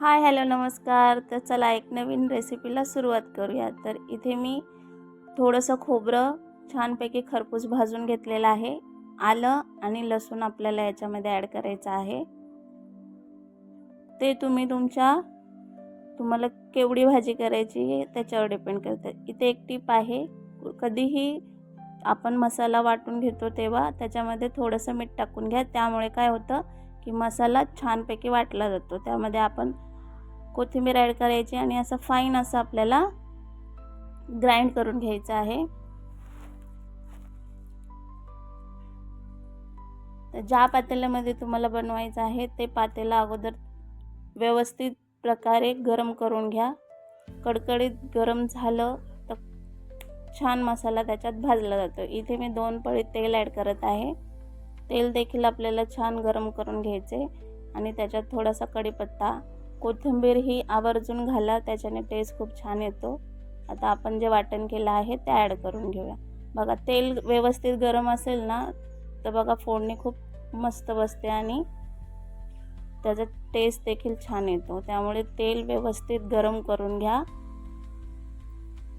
Hi hello नमस्कार. तर चला एक नवीन रेसिपीला सुरुवात करूया. तर इथे मी थोडंसं खोबरं छानपैकी खरपूस भाजून घेतलेलं आहे. आलं आणि लसूण आपल्याला याच्यामध्ये ॲड करायचं आहे. ते तुम्ही तुमच्या तुम्हाला केवढी भाजी करायची त्याच्यावर डिपेंड करते. इथे एक टीप आहे कधीही आपण मसाला वाटून घेतो तेव्हा त्याच्यामध्ये थोडंसं मीठ टाकून घ्या. त्यामुळे काय होतं की मसाला छानपैकी वाटला जातो. त्यामध्ये आपण कोथिंबीर ॲड करायची आणि असं फाईन असं आपल्याला ग्राइंड करून घ्यायचं आहे. तर ज्या पातेल्यामध्ये तुम्हाला बनवायचं आहे ते पातेलं अगोदर व्यवस्थित प्रकारे गरम करून घ्या. कडकडीत गरम झालं तर छान मसाला त्याच्यात भाजला जातो. इथे मी दोन पळी तेल ॲड करत आहे. तेल देखील आपल्याला छान गरम करून घ्यायचे आणि त्याच्यात थोडासा कढीपत्ता कोथिंबीर ही आवर्जून घाला त्याच्याने टेस्ट खूप छान येतो. आता आपण जे वाटण केलं आहे ते ॲड करून घेऊया. बघा तेल व्यवस्थित गरम असेल ना तर बघा फोडणी खूप मस्त बसते आणि त्याचा टेस्ट देखील छान येतो. त्यामुळे तेल व्यवस्थित गरम करून घ्या.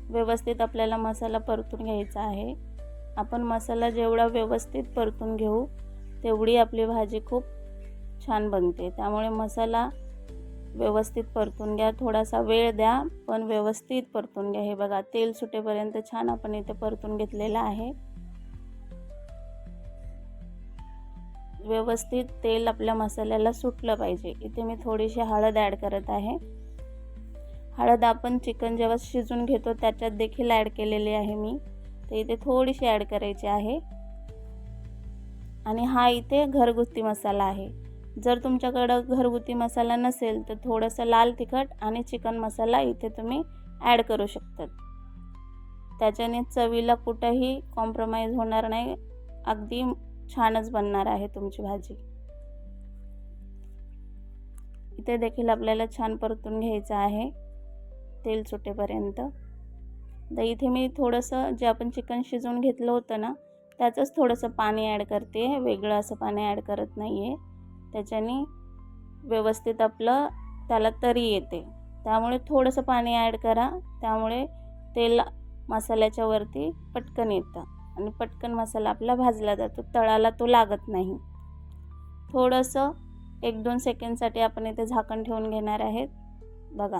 व्यवस्थित आपल्याला मसाला परतून घ्यायचा आहे. आपण मसाला जेवढा व्यवस्थित परतून घेऊ तेवढी आपली भाजी खूप छान बनते. त्यामुळे मसाला व्यवस्थित परतून घ्या. थोडासा वेळ द्या पण व्यवस्थित परतून घ्या. हे बघा तेल सुटेपर्यंत छान आपण इथे परतून घेतलेलं आहे. व्यवस्थित तेल आपल्या मसाल्याला सुटलं पाहिजे. इथे मी थोडीशी हळद ॲड करत आहे. हळद आपण चिकन जेव्हा शिजून घेतो त्याच्यात देखील ॲड केलेली आहे मी. तर इथे थोडीशी ॲड करायची आहे. आणि हा इथे घरगुती मसाला आहे. जर तुमच्याकडं घरगुती मसाला नसेल तर थोडंसं लाल तिखट आणि चिकन मसाला इथे तुम्ही ॲड करू शकतात. त्याच्याने चवीला कुठंही कॉम्प्रोमाइज होणार नाही. अगदी छानच बनणार आहे तुमची भाजी. इथे देखील आपल्याला छान परतून घ्यायचं आहे. तेल सुटेपर्यंत. तर इथे मी थोडंसं जे आपण चिकन शिजवून घेतलं होतं ना त्याचंच थोडंसं पाणी ॲड करते. वेगळं असं पाणी ॲड करत नाही आहे. त्याच्याने व्यवस्थित आपलं त्याला तरी येते. त्यामुळे थोडंसं पाणी ॲड करा. त्यामुळे तेल मसाल्याच्या वरती पटकन येतं. आणि पटकन मसाला आपला भाजला जातो. तळाला तो लागत नाही. थोडंसं एक दोन सेकंडसाठी आपण इथे झाकण ठेवून घेणार आहेत. बघा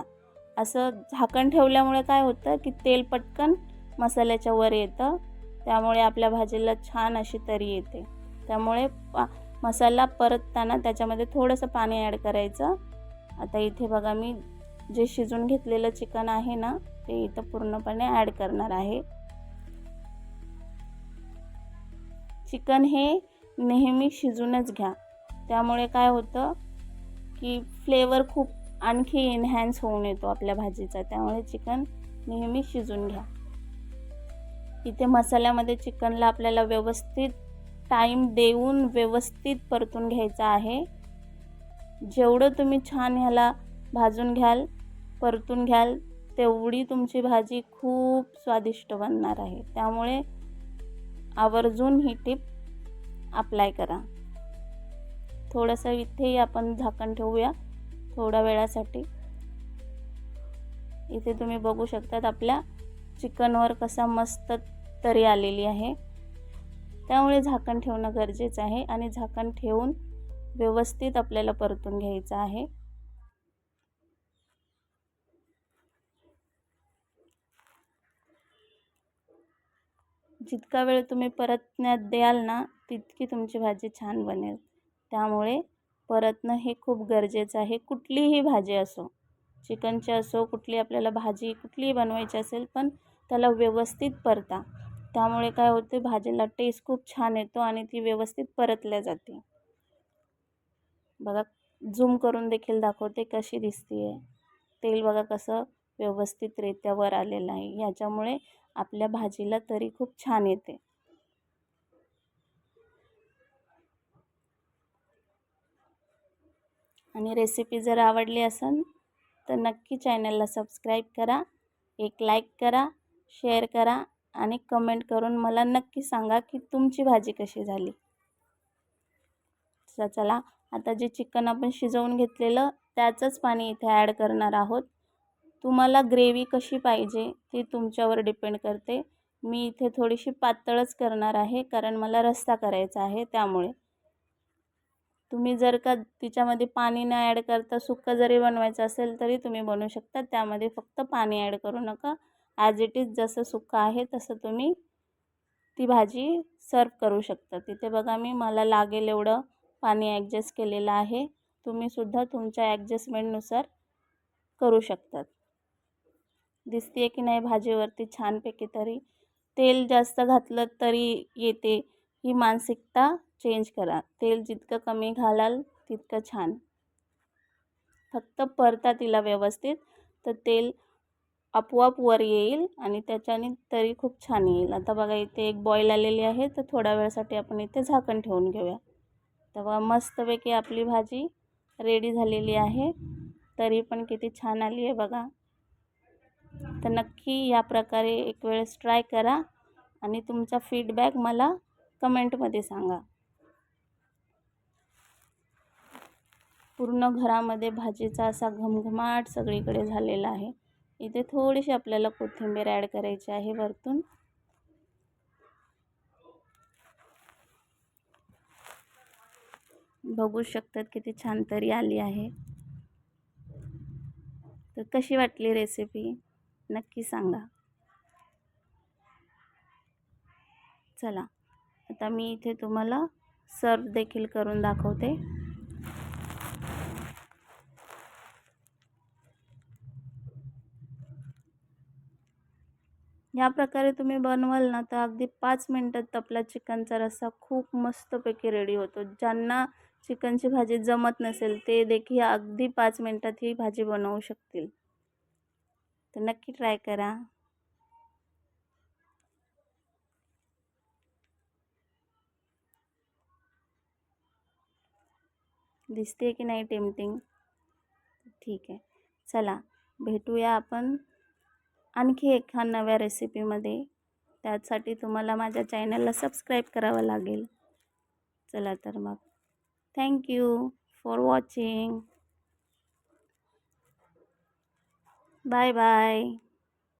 असं झाकण ठेवल्यामुळे काय होतं की तेल पटकन मसाल्याच्या वर येतं. त्यामुळे आपल्या भाजीला छान अशी तरी येते. त्यामुळे पा मसाला परतताना त्याच्यामध्ये थोडंसं पाणी ॲड करायचं. आता इथे बघा मी जे शिजून घेतलेलं चिकन आहे ना ते इथं पूर्णपणे ॲड करणार आहे. चिकन हे नेहमी शिजूनच घ्या. त्यामुळे काय होतं की फ्लेवर खूप आणखी एनहॅन्स होऊन येतो आपल्या भाजीचा. त्यामुळे चिकन नेहमी शिजून घ्या. इथे मसाल्यामध्ये चिकनला आपल्याला व्यवस्थित टाईम देऊन व्यवस्थित परतून घ्यायचं आहे. जेवढं तुम्ही छान ह्याला भाजून घ्याल परतून घ्याल तेवढी तुमची भाजी खूप स्वादिष्ट बनणार आहे. त्यामुळे आवर्जून ही टीप अप्लाय करा. थोडंसं इथेही आपण झाकण ठेवूया थोड्या वेळासाठी. इथे तुम्ही बघू शकतात आपल्या चिकनवर कसा मस्त तरी आलेली आहे. त्यामुळे झाकण ठेवणं गरजेचं आहे आणि झाकण ठेवून व्यवस्थित आपल्याला परतून घ्यायचं आहे. जितका वेळ तुम्ही परतण्यात द्याल ना तितकी तुमची भाजी छान बनेल. त्यामुळे परतणं हे खूप गरजेचं आहे. कुठलीही भाजी असो चिकनची असो कुठली आपल्याला भाजी कुठलीही बनवायची असेल पण त्याला व्यवस्थित परता. त्यामुळे काय होते भाजीला टेस्ट खूप छान येतो आणि ती व्यवस्थित परतल्या जाते. बघा झूम करून देखील दाखवते कशी दिसते आहे तेल बघा कसं व्यवस्थितरित्या वर आलेलं आहे. ह्याच्यामुळे आपल्या भाजीला तरी खूप छान येते. आणि रेसिपी जर आवडली असेल तर नक्की चॅनलला सबस्क्राईब करा. एक लाईक करा. शेअर करा आणि कमेंट करून मला नक्की सांगा की तुमची भाजी कशी झाली. चला आता जे चिकन आपण शिजवून घेतलेलं त्याचंच पाणी इथे ॲड करणार आहोत. तुम्हाला ग्रेव्ही कशी पाहिजे ती तुमच्यावर डिपेंड करते. मी इथे थोडीशी पातळच करणार आहे कारण मला रस्सा करायचा आहे त्यामुळे. तुम्ही जर का तिच्यामध्ये पाणी न ॲड करता सुक्कं जरी बनवायचं असेल तरी तुम्ही बनवू शकता त्यामध्ये फक्त पाणी ॲड करू नका. ॲज इट इज जसं सुक्कं आहे तसं तुम्ही ती भाजी सर्व करू शकता. तिथे बघा मी मला लागेल एवढं पाणी ॲडजस्ट केलेलं आहे. तुम्हीसुद्धा तुमच्या ॲडजस्टमेंटनुसार करू शकतात. दिसते आहे की नाही भाजीवरती छानपैकी तरी तेल जास्त घातलं तरी येते. ही मानसिकता चेंज करा. तेल जितकं कमी घालाल तितकं छान. फक्त परता तिला व्यवस्थित तर तेल आपोआप वर येईल आणि त्याच्याने तरी खूप छान येईल. आता बघा इथे एक बॉईल आलेली आहे तर थोड्या वेळासाठी आपण इथे झाकण ठेवून घेऊया. तेव्हा मस्तपैकी आपली भाजी रेडी झालेली आहे. तरी पण किती छान आली आहे बघा. तर नक्की या प्रकारे एक वेळेस ट्राय करा आणि तुमचा फीडबॅक मला कमेंटमध्ये सांगा. पूर्ण घरामध्ये भाजीचा असा घमघमाट सगळीकडे झालेला आहे. इथे थोडीशी आपल्याला कोथिंबीर ॲड करायची आहे वरतून. बघू शकतात किती छान तरी आली आहे. तर कशी वाटली रेसिपी नक्की सांगा. चला आता मी इथे तुम्हाला सर्व देखील करून दाखवते. ह्या प्रकारे तुम्ही बनवाल ना तर अगदी पाच मिनटात आपला चिकनचा रस्सा खूप मस्तपैकी रेडी होतो. ज्यांना चिकनची भाजी जमत नसेल ते देखील अगदी पाच मिनटात ही भाजी बनवू शकतील. तर नक्की ट्राय करा. दिसते की नाही टेम्पटिंग? ठीक आहे. चला भेटूया आपण आणखी एका नव्या रेसिपीमध्ये. त्यासाठी तुम्हाला माझ्या चॅनलला सबस्क्राईब करावं लागेल. चला तर मग. Thank you for watching bye bye